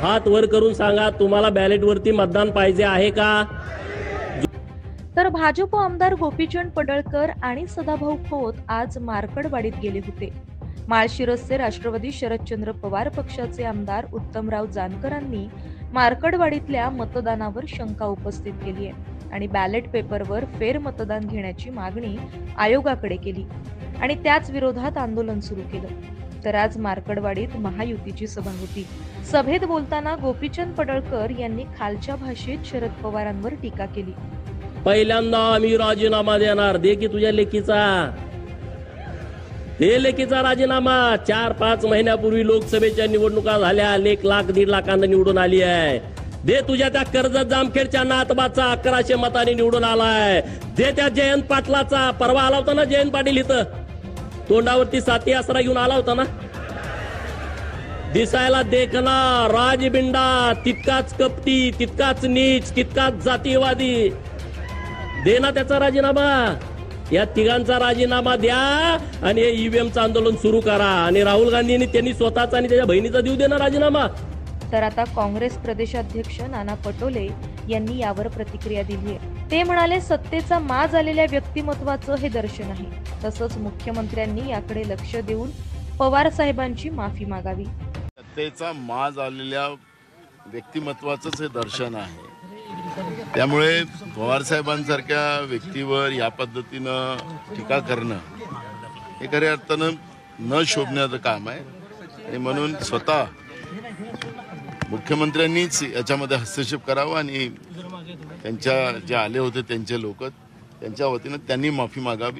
हात वर करून सांगा तुम्हाला बॅलेट वरती मतदान पाहिजे आहे का? तर भाजप आमदार गोपीचंद पडळकर आणि सदाभाऊ खोत आज मार्कडवाडीत गेले होते. माळशिरसचे राष्ट्रवादी शरदचंद्र पवार पक्षाचे आमदार उत्तमराव जानकरांनी मार्कडवाडीतल्या मतदानावर शंका उपस्थित केली आहे आणि बॅलेट पेपरवर फेर मतदान घेण्याची मागणी आयोगाकडे केली आणि त्याच विरोधात आंदोलन सुरू केलं. तर आज मार्कडवाडीत महायुतीची सभा होती. सभेत बोलताना गोपीचंद पडळकर यांनी खालच्या भाषेत शरद पवारांवर टीका केली. पहिल्यांदा आम्ही राजीनामा देणार. दे की तुझ्या लेखीचा दे लेखीचा राजीनामा. चार पाच महिन्यापूर्वी लोकसभेच्या निवडणुका झाल्या. एक लाख दीड लाखांना निवडून आली आहे. दे तुझ्या त्या कर्जत जामखेडच्या नातबाचा. अकराशे मताने निवडून आलाय. दे त्या जयंत पाटलाचा. परवा आला होता ना जयंत पाटील इथं? तोंडावरती साती आसरा घेऊन आला होता ना? दिसायला देखना राजबिंडा तितकाच कपटी तितकाच नीच तितकाच जातीवादी दे ना त्याचा राजीनामा. या तिघांचा राजीनामा द्या आणि हे ईव्हीएमचं आंदोलन सुरू करा. आणि राहुल गांधींनी त्यांनी स्वतःचा आणि त्याच्या बहिणीचा देऊ दे ना राजीनामा. तर आता काँग्रेस प्रदेशाध्यक्ष नाना पटोले यांनी यावर प्रतिक्रिया दिली आहे. ते म्हणाले सत्तेचा माज आलेल्या व्यक्तिमत्वाचं हे दर्शन आहे. तसंच मुख्यमंत्र्यांनी याकडे लक्ष देऊन पवार साहेबांची माफी मागावी. सत्तेचा माज आलेल्या व्यक्तिमत्वाचंच हे दर्शन आहे. त्यामुळे पवारसाहेबांसारख्या व्यक्तीवर या पद्धतीनं टीका करणं हे खऱ्या अर्थानं न शोभण्याचं काम आहे. आणि म्हणून स्वतः मुख्यमंत्र्यांनीच याच्यामध्ये हस्तक्षेप करावा आणि त्यांच्या जे आले होते त्यांचे लोक त्यांच्या वतीनं त्यांनी माफी मागावी.